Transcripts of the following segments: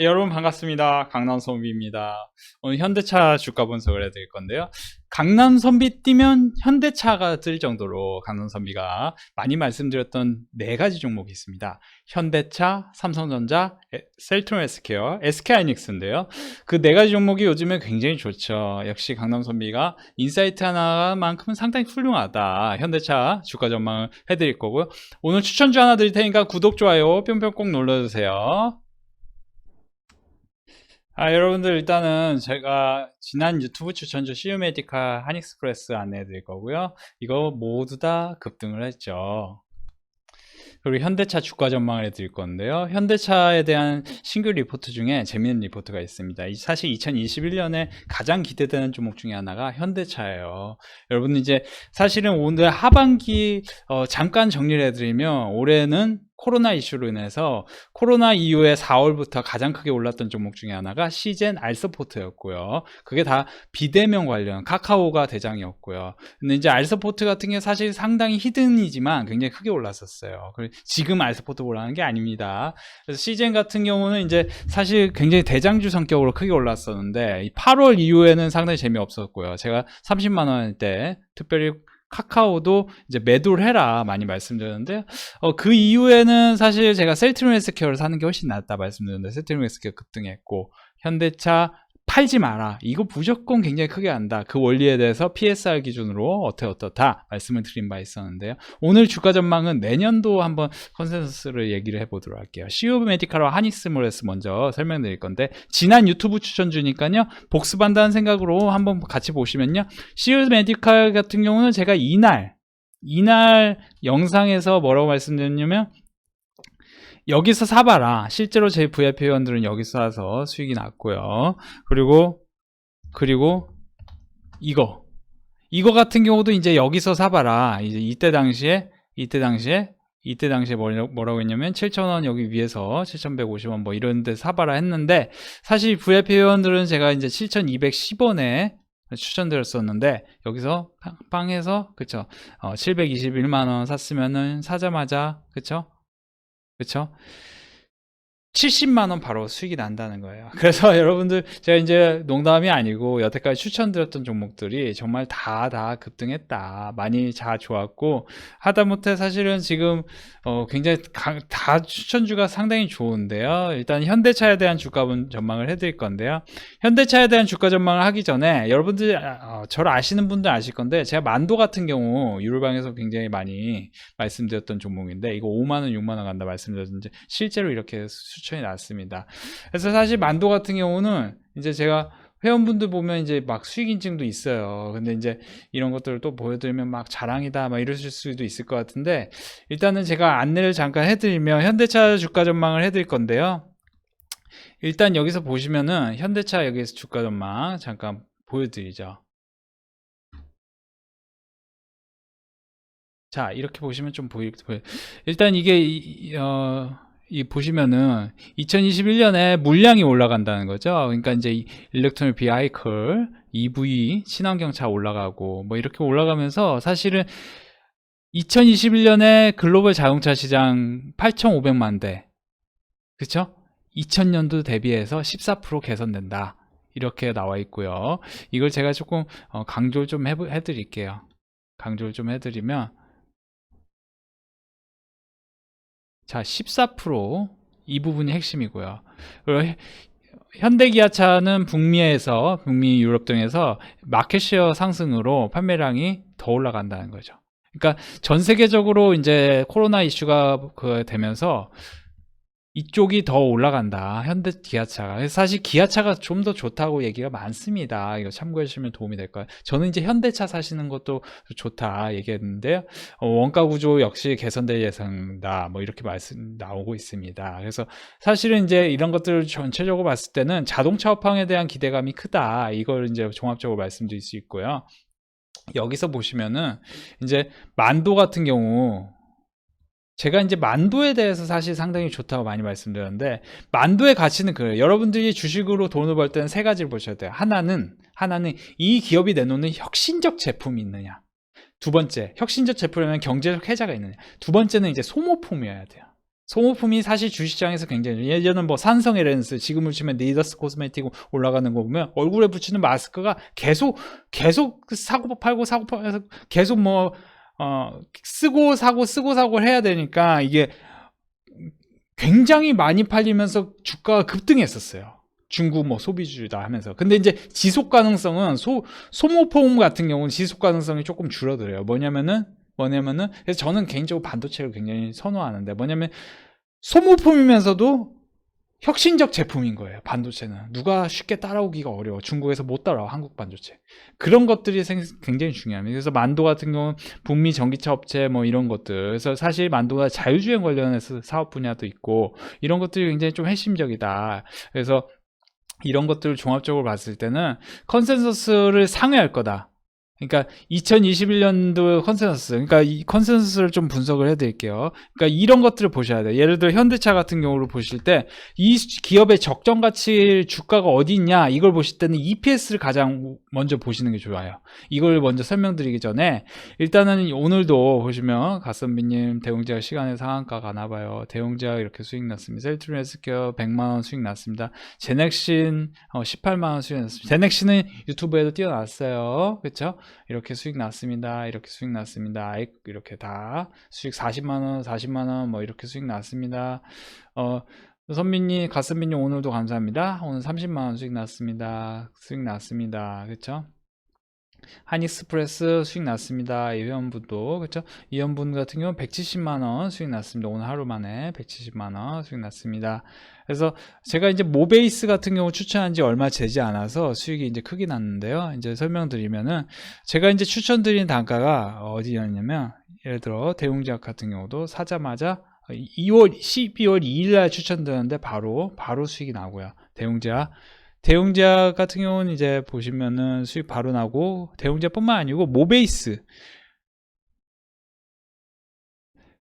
예, 여러분 반갑습니다. 강남선비입니다. 오늘 현대차 주가 분석을 해드릴 건데요. 강남선비 뛰면 현대차가 뜰 정도로 강남선비가 많이 말씀드렸던 네 가지 종목이 있습니다. 현대차, 삼성전자, 에- 셀트론 에스케어, SK하이닉스인데요. 그 네 가지 종목이 요즘에 굉장히 좋죠. 역시 강남선비가 인사이트 하나만큼은 상당히 훌륭하다. 현대차 주가 전망을 해드릴 거고요. 오늘 추천주 하나 드릴 테니까 구독, 좋아요, 뿅뿅 꼭 눌러주세요. 아, 여러분들 일단은 제가 지난 유튜브 추천주 시우메디카 한익스프레스 안내해 드릴 거고요. 이거 모두 다 급등을 했죠. 그리고 현대차 주가 전망을 해 드릴 건데요. 현대차에 대한 신규 리포트 중에 재미있는 리포트가 있습니다. 이- 사실 2021년에 가장 기대되는 종목 중에 하나가 현대차예요. 여러분 이제 사실은 오늘 하반기 어, 잠깐 정리를 해 드리면 올해는 코로나 이슈로 인해서 코로나 이후에 4월부터 가장 크게 올랐던 종목 중에 하나가 시젠 알서포트였고요. 그게 다 비대면 관련 카카오가 대장이었고요. 근데 이제 알서포트 같은 게 사실 상당히 히든이지만 굉장히 크게 올랐었어요. 지금 알서포트 올라가는 게 아닙니다. 그래서 시젠 같은 경우는 이제 사실 굉장히 대장주 성격으로 크게 올랐었는데 이 8월 이후에는 상당히 재미없었고요. 제가 30만 원대 특별히 카카오도 이제 매도를 해라 많이 말씀드렸는데 어, 그 이후에는 사실 제가 셀트론 헬스케어를 사는 게 훨씬 낫다 말씀드렸는데 셀트론 헬스케어 급등했고 현대차 팔지 마라. 이거 무조건 굉장히 크게 한다. 그 원리에 대해서 PSR 기준으로 어때 어떻다 말씀을 드린 바 있었는데요. 오늘 주가 전망은 내년도 한번 컨센서스를 얘기를 해보도록 할게요. 시오 메디카와 하닉스몰레스 먼저 설명드릴 건데 지난 유튜브 추천 주니까요. 복습한다는 생각으로 한번 같이 보시면요. 시오 메디칼 같은 경우는 제가 이날 이날 영상에서 뭐라고 말씀드렸냐면 여기서 사봐라. 실제로 제 VIP 회원들은 여기서 사서 수익이 났고요. 그리고 그리고 이거 이거 같은 경우도 이제 여기서 사봐라. 이제 이때 당시에 이때 당시에 이때 당시에 뭐라- 뭐라고 했냐면 7,000원 여기 위에서 7,150원 뭐 이런 데 사봐라 했는데 사실 VIP 회원들은 제가 이제 7,210원에 추천드렸었는데 여기서 빵- 빵해서 그쵸 어, 721만원 샀으면은 사자마자 그쵸 그쵸 70만 원 바로 수익이 난다는 거예요. 그래서 여러분들, 제가 이제 농담이 아니고, 여태까지 추천드렸던 종목들이 정말 다, 다 급등했다. 많이 다 좋았고, 하다못해 사실은 지금, 어, 굉장히 강- 다 추천주가 상당히 좋은데요. 일단 현대차에 대한 주가 분- 전망을 해드릴 건데요. 현대차에 대한 주가 전망을 하기 전에, 여러분들, 아, 어, 저를 아시는 분들 아실 건데, 제가 만도 같은 경우, 유료방에서 굉장히 많이 말씀드렸던 종목인데, 이거 5만 원, 6만 원 간다 말씀드렸는데, 실제로 이렇게 추천이 났습니다. 그래서 사실 만도 같은 경우는 이제 제가 회원분들 보면 이제 막 수익 인증도 있어요. 근데 이제 이런 것들을 또 보여드리면 막 자랑이다 막 이러실 수도 있을 것 같은데 일단은 제가 안내를 잠깐 해드리면 현대차 주가 전망을 해드릴 건데요. 일단 여기서 보시면은 현대차 여기서 주가 전망 잠깐 보여드리죠. 자 이렇게 보시면 좀 보일 보여. 일단 이게 이, 이- 어, 이 보시면은 2021년에 물량이 올라간다는 거죠. 그러니까 이제 이 일렉트로닉 비아이클, EV, 친환경차 올라가고 뭐 이렇게 올라가면서 사실은 2021년에 글로벌 자동차 시장 8,500만 대. 그쵸? 2000년도 대비해서 14% 개선된다. 이렇게 나와 있고요. 이걸 제가 조금 어, 강조를 좀 해, 해드릴게요. 강조를 좀 해드리면 자, 14%이 부분이 핵심이고요. 현대기아차는 북미에서 북미 유럽 등에서 마켓쉐어 상승으로 판매량이 더 올라간다는 거죠. 그러니까 전 세계적으로 이제 코로나 이슈가 그 되면서 이쪽이 더 올라간다. 현대 기아차가. 사실 기아차가 좀 더 좋다고 얘기가 많습니다. 이거 참고해 주시면 도움이 될 거예요. 저는 이제 현대차 사시는 것도 좋다 얘기했는데요. 어, 원가 구조 역시 개선될 예상다. 뭐 이렇게 말씀 나오고 있습니다. 그래서 사실은 이제 이런 것들을 전체적으로 봤을 때는 자동차 업황에 대한 기대감이 크다. 이걸 이제 종합적으로 말씀드릴 수 있고요. 여기서 보시면은 이제 만도 같은 경우 제가 이제 만도에 대해서 사실 상당히 좋다고 많이 말씀드렸는데 만도의 가치는 그래요. 여러분들이 주식으로 돈을 벌 때는 세 가지를 보셔야 돼요. 하나는 하나는 이 기업이 내놓는 혁신적 제품이 있느냐. 두 번째, 혁신적 제품이면 경제적 혜자가 있느냐. 두 번째는 이제 소모품이어야 돼요. 소모품이 사실 주시장에서 굉장히 예전에 뭐 산성의 렌스 지금을 치면 니더스 코스메틱 올라가는 거 보면 얼굴에 붙이는 마스크가 계속 계속 그 사고 팔고 사고 팔고 계속 뭐 어, 쓰고 사고 쓰고 사고 해야 되니까 이게 굉장히 많이 팔리면서 주가가 급등했었어요. 중국 뭐 소비주다 하면서. 근데 이제 지속 가능성은 소 소모품 같은 경우는 지속 가능성이 조금 줄어들어요. 뭐냐면은 뭐냐면은 그래서 저는 개인적으로 반도체를 굉장히 선호하는데 뭐냐면 소모품이면서도 혁신적 제품인 거예요. 반도체는 누가 쉽게 따라오기가 어려워. 중국에서 못 따라와 한국 반도체. 그런 것들이 생- 굉장히 중요합니다. 그래서 만도 같은 경우는 북미 전기차 업체 뭐 이런 것들. 그래서 사실 만도가 자율주행 관련해서 사업 분야도 있고 이런 것들이 굉장히 좀 핵심적이다. 그래서 이런 것들을 종합적으로 봤을 때는 컨센서스를 상회할 거다. 그러니까 2021년도 컨센서스, 그러니까 이 컨센서스를 좀 분석을 해드릴게요. 그러니까 이런 것들을 보셔야 돼요. 예를 들어 현대차 같은 경우를 보실 때 이 기업의 적정 가치 주가가 어디 있냐 이걸 보실 때는 EPS를 가장 먼저 보시는 게 좋아요. 이걸 먼저 설명드리기 전에 일단은 오늘도 보시면 가선비님 대웅제약 시간의 상한가 가나봐요. 대웅제약 이렇게 수익 났습니다. 셀트리 헬스케어 100만원 수익 났습니다. 제넥신 어, 18만원 수익 났습니다. 제넥신은 유튜브에도 띄워놨어요. 그쵸? 이렇게 수익 났습니다. 이렇게 수익 났습니다. 이렇게 다 수익 40만원, 40만원 뭐 이렇게 수익 났습니다. 어, 선민님, 가선민님 오늘도 감사합니다. 오늘 30만원 수익 났습니다. 수익 났습니다. 그쵸? 한익스프레스 수익 났습니다. 이 회원분도 그렇죠? 이 회원분 같은 경우는 170만 원 수익 났습니다. 오늘 하루 만에 170만 원 수익 났습니다. 그래서 제가 이제 모베이스 같은 경우 추천한 지 얼마 되지 않아서 수익이 이제 크게 났는데요. 이제 설명드리면은 제가 이제 추천드린 단가가 어디였냐면 예를 들어 대웅제약 같은 경우도 사자마자 2월 12월 2일 날 추천드렸는데 바로 바로 수익이 나고요. 대웅제약 대웅제약 같은 경우는 이제 보시면은 수익 바로 나고 대웅제뿐만 아니고 모베이스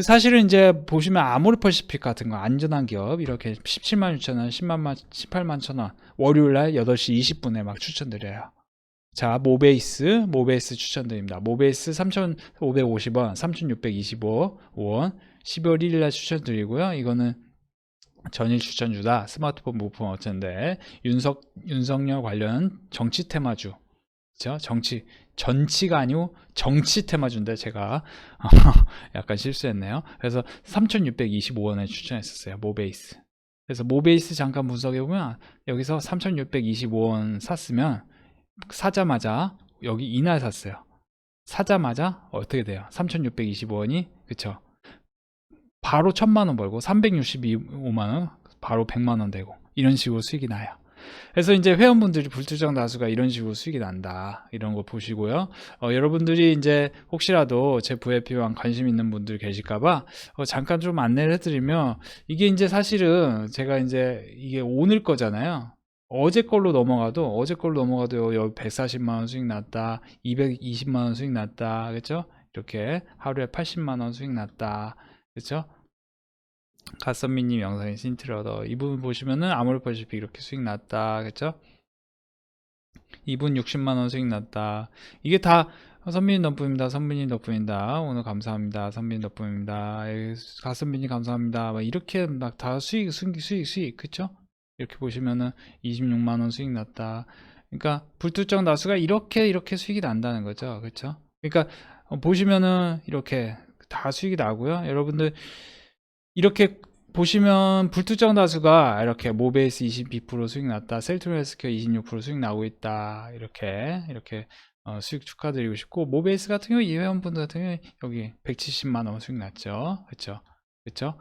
사실은 이제 보시면 아모르퍼시픽 같은 거 안전한 기업 이렇게 17만 6천 원, 10만 18만 천 원 월요일 날 8시 20분에 막 추천드려요. 자, 모베이스, 모베이스 추천드립니다. 모베이스 3,550원, 3,625원, 12월 1일 날 추천드리고요. 이거는 전일 추천주다. 스마트폰 부품 어쩐데 윤석 윤석열 관련 정치 테마주. 그죠? 정치 전치가 아니고 정치 테마주인데 제가 약간 실수했네요. 그래서 3,625원에 추천했었어요. 모베이스. 그래서 모베이스 잠깐 분석해 보면 여기서 3,625원 샀으면 사자마자 여기 이날 샀어요. 사자마자 어떻게 돼요? 3,625원이 그쵸? 바로 1,000만 원 벌고 365만 원 바로 100만 원 되고 이런 식으로 수익이 나요. 그래서 이제 회원분들이 불특정 다수가 이런 식으로 수익이 난다. 이런 거 보시고요. 어, 여러분들이 이제 혹시라도 제 VIP와 관심 있는 분들 계실까봐 어, 잠깐 좀 안내를 해드리면 이게 이제 사실은 제가 이제 이게 오늘 거잖아요. 어제 걸로 넘어가도 어제 걸로 넘어가도 여기 140만 원 수익 났다. 220만 원 수익 났다. 그렇죠? 이렇게 하루에 80만 원 수익 났다. 그렇죠? 가선미님 영상에 신트러더 이분 보시면은 아모르퍼시픽 이렇게 수익 났다. 그쵸? 이분 60만원 수익 났다. 이게 다 선민님 덕분입니다. 선민님 덕분입니다. 오늘 감사합니다. 선민님 덕분입니다. 예, 가선민님 감사합니다. 막 이렇게 막 다 수익 수익 수익 수익. 그쵸? 이렇게 보시면은 26만원 수익 났다. 그러니까 불특정 다수가 이렇게 이렇게 수익이 난다는 거죠. 그쵸? 그러니까 어, 보시면은 이렇게 다 수익이 나고요 여러분들 이렇게 보시면 불특정 다수가 이렇게 모베이스 22% 수익 났다, 셀트로헬스케어 26% 수익 나고 있다 이렇게 이렇게 어, 수익 축하드리고 싶고 모베이스 같은 경우 이 회원분들 같은 경우 여기 170만 원 수익 났죠, 그렇죠? 그렇죠?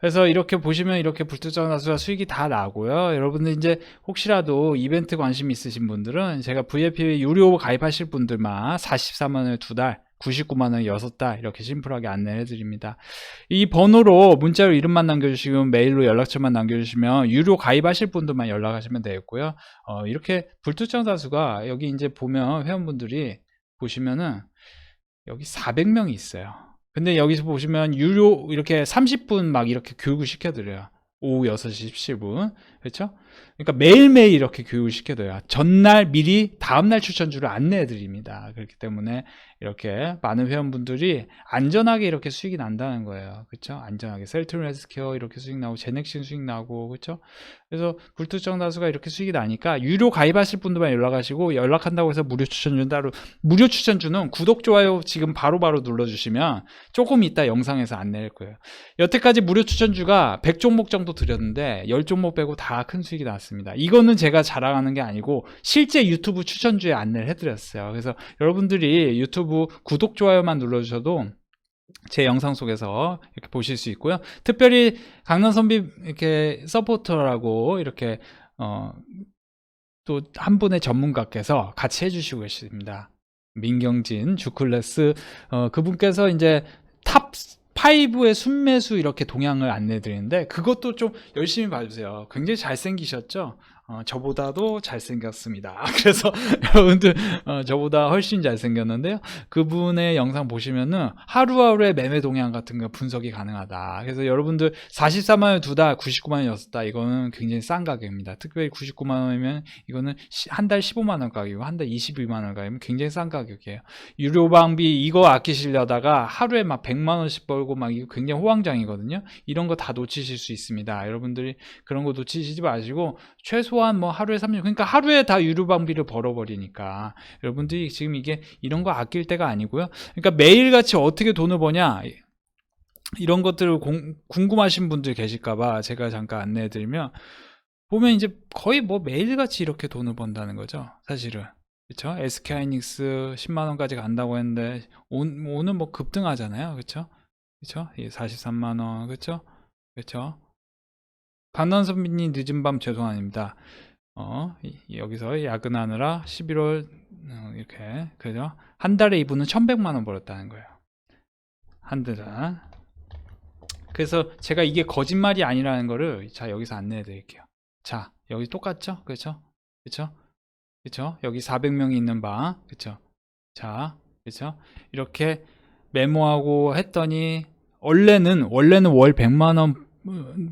그래서 이렇게 보시면 이렇게 불특정 다수가 수익이 다 나고요. 여러분들 이제 혹시라도 이벤트 관심 있으신 분들은 제가 VIP 유료 가입하실 분들만 44만 원에 두 달, 99만 원에 여섯 달 이렇게 심플하게 안내해 드립니다. 이 번호로 문자로 이름만 남겨주시고 메일로 연락처만 남겨주시면 유료 가입하실 분들만 연락하시면 되겠고요. 어, 이렇게 불특정 다수가 여기 이제 보면 회원분들이 보시면은 여기 400명이 있어요. 근데 여기서 보시면 유료 이렇게 30분 막 이렇게 교육을 시켜드려요. 오후 6시 17분. 그렇죠? 그러니까 매일매일 이렇게 교육을 시켜줘요. 전날 미리 다음날 추천주를 안내해 드립니다. 그렇기 때문에 이렇게 많은 회원분들이 안전하게 이렇게 수익이 난다는 거예요. 그렇죠? 안전하게 셀트론 헬스케어 이렇게 수익 나고 제넥신 수익 나고 그렇죠? 그래서 불특정 다수가 이렇게 수익이 나니까 유료 가입하실 분들만 연락하시고 연락한다고 해서 무료 추천 준 따로 무료 추천주는 구독 좋아요 지금 바로바로 눌러주시면 조금 이따 영상에서 안내할 거예요. 여태까지 무료 추천주가 100종목 정도 드렸는데 10종목 빼고 다 큰 수익이 나왔습니다. 이거는 제가 자랑하는 게 아니고 실제 유튜브 추천주에 안내를 해드렸어요. 그래서 여러분들이 유튜브 구독 좋아요만 눌러주셔도 제 영상 속에서 이렇게 보실 수 있고요. 특별히 강남 선비 이렇게 서포터라고 이렇게 어, 또 한 분의 전문가께서 같이 해주시고 계십니다. 민경진 주클래스 어, 그분께서 이제 탑 5의 순매수 이렇게 동향을 안내 드리는데 그것도 좀 열심히 봐주세요. 굉장히 잘생기셨죠? 어, 저보다도 잘생겼습니다. 그래서 여러분들 어, 저보다 훨씬 잘생겼는데요. 그분의 영상 보시면은 하루하루의 매매 동향 같은 거 분석이 가능하다. 그래서 여러분들 44만 원두 달, 99만 원이었다. 이거는 굉장히 싼 가격입니다. 특별히 99만 원이면 이거는 한 달 15만 원 가격이고 한 달 22만 원 가격이면 굉장히 싼 가격이에요. 유료 방비 이거 아끼시려다가 하루에 막 100만 원씩 벌고 막 이거 굉장히 호황장이거든요. 이런 거 다 놓치실 수 있습니다. 여러분들이 그런 거 놓치시지 마시고 최소 한 뭐 하루에 30 그러니까 하루에 다 유료 방비를 벌어버리니까 여러분들이 지금 이게 이런 거 아낄 때가 아니고요. 그러니까 매일같이 어떻게 돈을 버냐 이런 것들을 공- 궁금하신 분들 계실까봐 제가 잠깐 안내해드리면 보면 이제 거의 뭐 매일같이 이렇게 돈을 번다는 거죠. 사실은. 그쵸? SK하이닉스 10만 원까지 간다고 했는데 온, 오늘 뭐 급등하잖아요. 그쵸? 그쵸? 이 43만 원. 그쵸? 그쵸? 강남선비님 늦은 밤 죄송합니다. 어, 이- 여기서 야근하느라 11월 어, 이렇게 그죠? 한 달에 이분은 1,100만 원 벌었다는 거예요. 한 달. 그래서 제가 이게 거짓말이 아니라는 거를 자 여기서 안내해 드릴게요. 자 여기 똑같죠? 그렇죠? 그렇죠? 그렇죠? 여기 400명이 있는 방 그렇죠? 자 그렇죠? 이렇게 메모하고 했더니 원래는 원래는 월 100만 원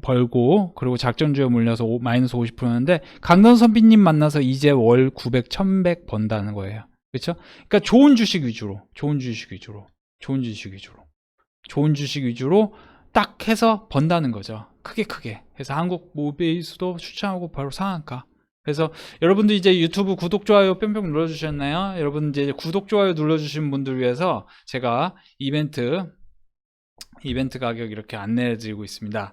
벌고 그리고 작전주에 물려서 오- 마이너스 50%였는데 강던 선비님 만나서 이제 월 900, 1100 번다는 거예요. 그렇죠? 그러니까 좋은 주식 위주로, 좋은 주식 위주로, 좋은 주식 위주로, 좋은 주식 위주로 딱 해서 번다는 거죠. 크게 크게. 그래서 한국 모베이스도 추천하고 바로 상한가. 그래서 여러분들 이제 유튜브 구독 좋아요 뿅뿅 눌러주셨나요? 여러분 이제 구독 좋아요 눌러주신 분들 위해서 제가 이벤트 이벤트 가격 이렇게 안내해 드리고 있습니다.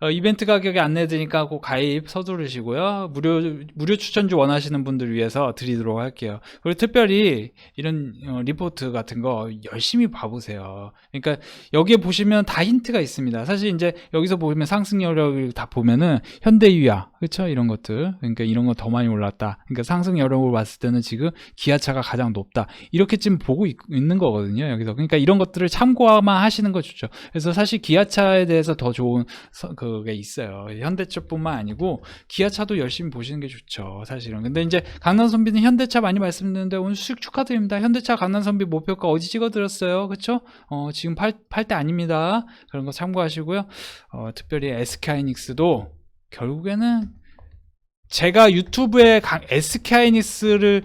어, 이벤트 가격에 안내해 드리니까 꼭 가입 서두르시고요. 무료 무료 추천주 원하시는 분들 위해서 드리도록 할게요. 그리고 특별히 이런 어, 리포트 같은 거 열심히 봐보세요. 그러니까 여기에 보시면 다 힌트가 있습니다. 사실 이제 여기서 보면 상승 여력을 다 보면은 현대유야 그렇죠 이런 것들 그러니까 이런 거 더 많이 올랐다. 그러니까 상승 여력을 봤을 때는 지금 기아차가 가장 높다. 이렇게 지금 보고 있, 는 거거든요. 여기서 그러니까 이런 것들을 참고만 하시는 거 좋죠. 그래서 사실 기아차에 대해서 더 좋은 서- 그게 있어요. 현대차뿐만 아니고 기아차도 열심히 보시는 게 좋죠. 사실은. 근데 이제 강남 선비는 현대차 많이 말씀드렸는데 오늘 수익 축하드립니다. 현대차 강남 선비 목표가 어디 찍어드렸어요? 그쵸? 어, 지금 팔, 팔 때 아닙니다. 그런 거 참고하시고요. 어, 특별히 SK하이닉스도 결국에는 제가 유튜브에 SK하이닉스를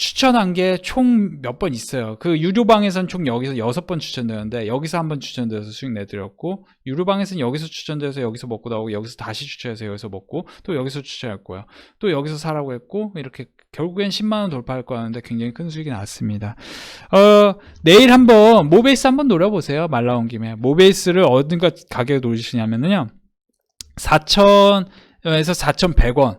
추천한 게 총 몇 번 있어요. 그 유료방에선 총 여기서 여섯 번 추천되는데 여기서 한 번 추천돼서 수익 내드렸고 유료방에서는 여기서 추천돼서 여기서 먹고 나오고 여기서 다시 추천해서 여기서 먹고 또 여기서 추천했고요. 또 여기서 사라고 했고 이렇게 결국엔 10만 원 돌파할 거였는데 굉장히 큰 수익이 나왔습니다. 어, 내일 한번 모베이스 한번 노려보세요. 말 나온 김에 모베이스를 어딘가 가격에 노리시냐면요. 4,000에서 4,100원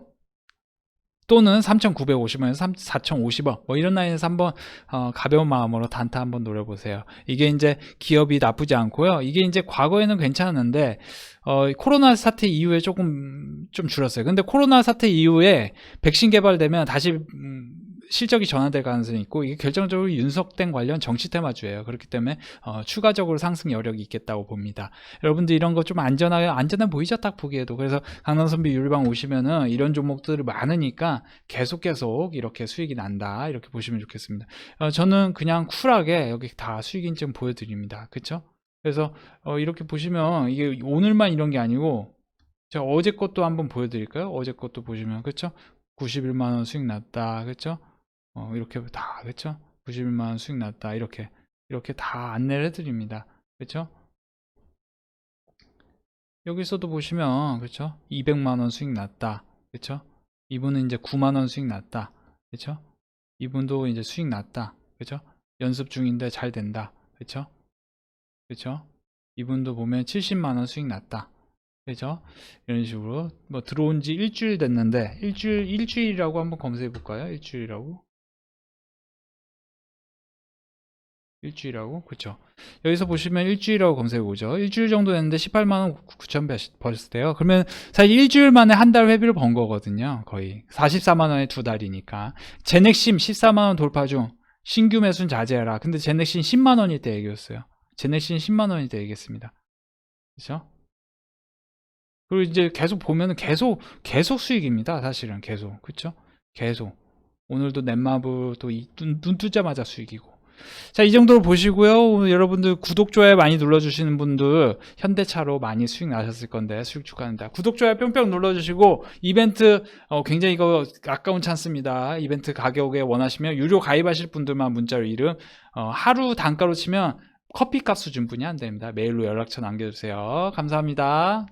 또는 3,950원에서 4,050원 뭐 이런 라인에서 한번 어, 가벼운 마음으로 단타 한번 노려보세요. 이게 이제 기업이 나쁘지 않고요. 이게 이제 과거에는 괜찮았는데 어, 코로나 사태 이후에 조금 좀 줄었어요. 근데 코로나 사태 이후에 백신 개발되면 다시 음, 실적이 전환될 가능성이 있고 이게 결정적으로 윤석된 관련 정치 테마주예요. 그렇기 때문에 어, 추가적으로 상승 여력이 있겠다고 봅니다. 여러분들 이런 거 좀 안전하게 안전해 보이죠? 딱 보기에도 그래서 강남선비 유리방 오시면은 이런 종목들이 많으니까 계속 계속 이렇게 수익이 난다 이렇게 보시면 좋겠습니다. 어, 저는 그냥 쿨하게 여기 다 수익 인증 보여드립니다. 그렇죠? 그래서 어, 이렇게 보시면 이게 오늘만 이런 게 아니고 제가 어제 것도 한번 보여드릴까요? 어제 것도 보시면 그렇죠? 91만 원 수익 났다, 그렇죠? 어, 이렇게 다 그렇죠? 91만 원 수익 났다. 이렇게 이렇게 다 안내를 해드립니다. 그렇죠? 여기서도 보시면 그렇죠? 200만 원 수익 났다. 그렇죠? 이분은 이제 9만 원 수익 났다. 그렇죠? 이분도 이제 수익 났다. 그렇죠? 연습 중인데 잘 된다. 그렇죠? 그렇죠? 이분도 보면 70만 원 수익 났다. 그렇죠? 이런 식으로 뭐 들어온 지 일주일 됐는데 일주일 일주일이라고 한번 검색해 볼까요? 일주일이라고 일주일이라고 그렇죠. 여기서 보시면 일주일이라고 검색해 보죠. 일주일 정도 됐는데 18만 원 9천 버셨대요. 그러면 사실 일주일 만에 한 달 회비를 번 거거든요. 거의 44만 원에 두 달이니까. 제넥심 14만 원 돌파 중 신규 매수는 자제해라. 근데 제넥심 10만 원일 때 얘기였어요. 제넥심 10만 원일 때 얘기했습니다. 그렇죠? 그리고 이제 계속 보면은 계속 계속 수익입니다. 사실은 계속 그렇죠? 계속 오늘도 넷마블 또눈 눈 뜨자마자 수익이고. 자, 이 정도로 보시고요. 여러분들 구독, 좋아요 많이 눌러주시는 분들 현대차로 많이 수익 나셨을 건데 수익 축하합니다. 구독, 좋아요 뿅뿅 눌러주시고 이벤트 어, 굉장히 이거 아까운 찬스입니다. 이벤트 가격에 원하시면 유료 가입하실 분들만 문자로 이름 어, 하루 단가로 치면 커피값 수준뿐이 안 됩니다. 메일로 연락처 남겨주세요. 감사합니다.